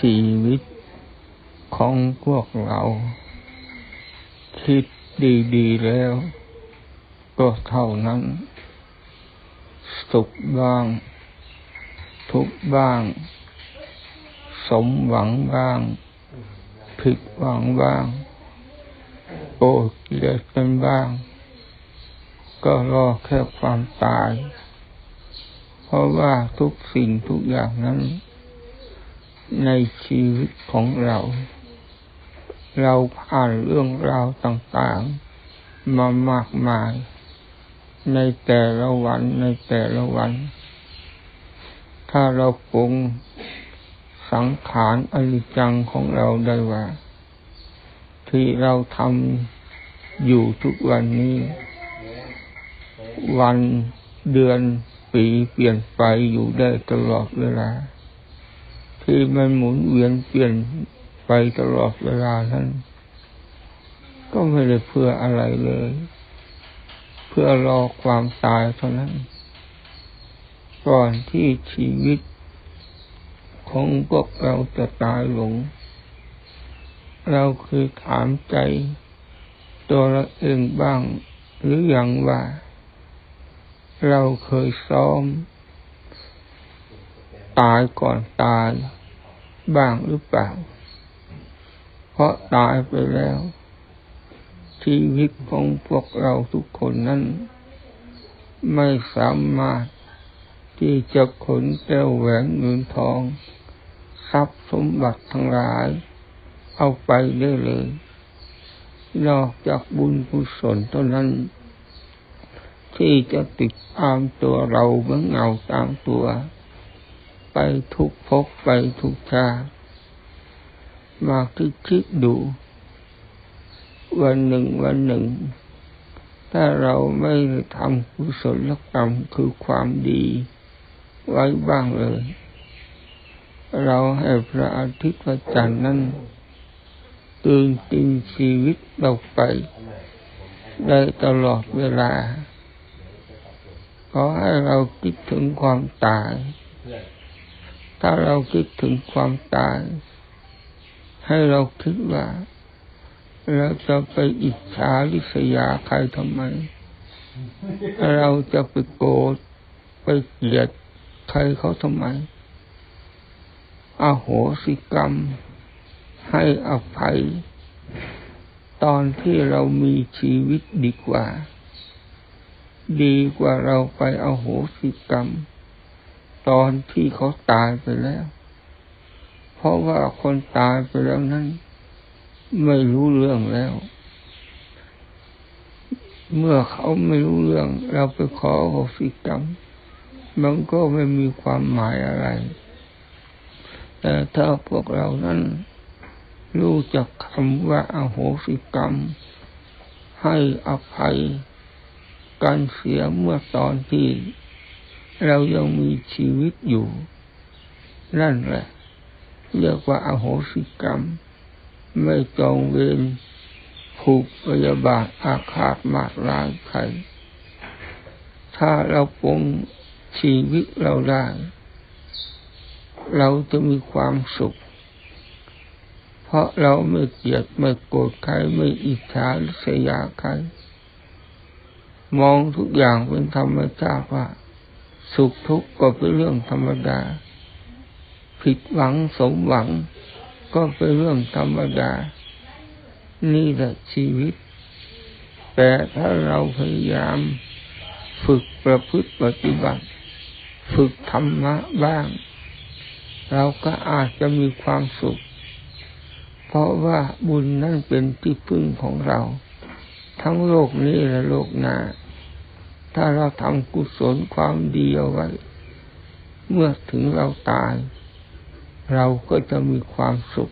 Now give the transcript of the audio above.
ชีวิตของพวกเรา คิดดีๆแล้ว ก็เท่านั้น สุขบ้าง ทุกบ้าง สมหวังบ้าง ผิดหวังบ้างโกรธเกลียดกันบ้าง ก็รอแค่ความตาย เพราะว่าทุกสิ่งทุกอย่างนั้น ในชีวิตของเรา เราผ่านเรื่องราวต่างๆ มามากมาย ในแต่ละวันในแต่ละวัน ถ้าเราปรุงสังขารอนิจังของเราได้ว่า ที่เราทำอยู่ทุกวันนี้ วันเดือนปีเปลี่ยนไปอยู่ได้ตลอดเวลา ที่มันหมุนเวียนเปลี่ยนไปตลอดเวลานั้น ก็ไม่ได้เพื่ออะไรเลย เพื่อรอความตายเท่านั้น ก่อนที่ชีวิตของพวกเราจะตายหลง เราคือถามใจ ตัวเราเองบ้าง หรืออยังว่า เราเคยซ้อม ตายก่อนตาย บ้างหรือเปล่า เพราะตายไปแล้ว ชีวิตของพวกเราทุกคนนั้น ไม่สามารถที่จะขนแก้วแหวนเงินทอง ทรัพย์สมบัติทั้งหลาย เอาไปได้เลย นอกจากบุญกุศลเท่านั้น ที่จะติดตามตัวเราเหมือนเงาตามตัว ไปทุกภพไปทุกชาติมาคิดคิดดู วันหนึ่งวันหนึ่ง ถ้าเราไม่ทำกุศลกรรมคือความดีไว้บ้างเลย เราให้พระอาทิตย์พระจันทร์นั้นตื่นกินชีวิตเราไป ได้ตลอดเวลา ขอให้เราคิดถึงความตาย ถ้าเราคิดถึงความตาย ให้เราคิดว่าเราจะไปอิจฉาริษยาใครทำไม เราจะไปโกรธไปเกลียดใครเขาทำไมอาโหสิกรรม ให้อภัย ตอนที่เรามีชีวิตดีกว่า ดีกว่าเราไปอาโหสิกรรม ตอนที่เขาตายไปแล้ว เพราะว่าคนตายไปแล้วนั้น ไม่รู้เรื่องแล้ว เมื่อเขาไม่รู้เรื่อง เราไปขอโหสิกรรมมันก็ไม่มีความหมายอะไร แต่ถ้าพวกเรานั้นรู้จักคำว่าอาโหสิกรรม ให้อภัยกันเสียเมื่อตอนที่ เรายังมีชีวิตอยู่ นั่นแหละเรียกว่าอาโหสิกรรม ไม่จองเวรผูกพยาบาทอาฆาตมาดร้ายใครถ้าเราปรงชีวิตเราได้ เราจะมีความสุข เพราะเราไม่เกลียดไม่โกรธใครไม่อิจฉาริษยาใคร มองทุกอย่างเป็นธรรมชาติว่า สุขทุกข์ก็เป็นเรื่องธรรมดา ผิดหวังสมหวัง ก็เป็นเรื่องธรรมดา นี่แหละชีวิต แต่ถ้าเราพยายาม ฝึกประพฤติปฏิบัติ ฝึกธรรมะบ้าง เราก็อาจจะมีความสุข เพราะว่าบุญนั่นเป็นที่พึ่งของเรา ทั้งโลกนี้และโลกหน้า ถ้าเราทำกุศลความดีเอาไว้ เมื่อถึงเราตาย เราก็จะมีความสุข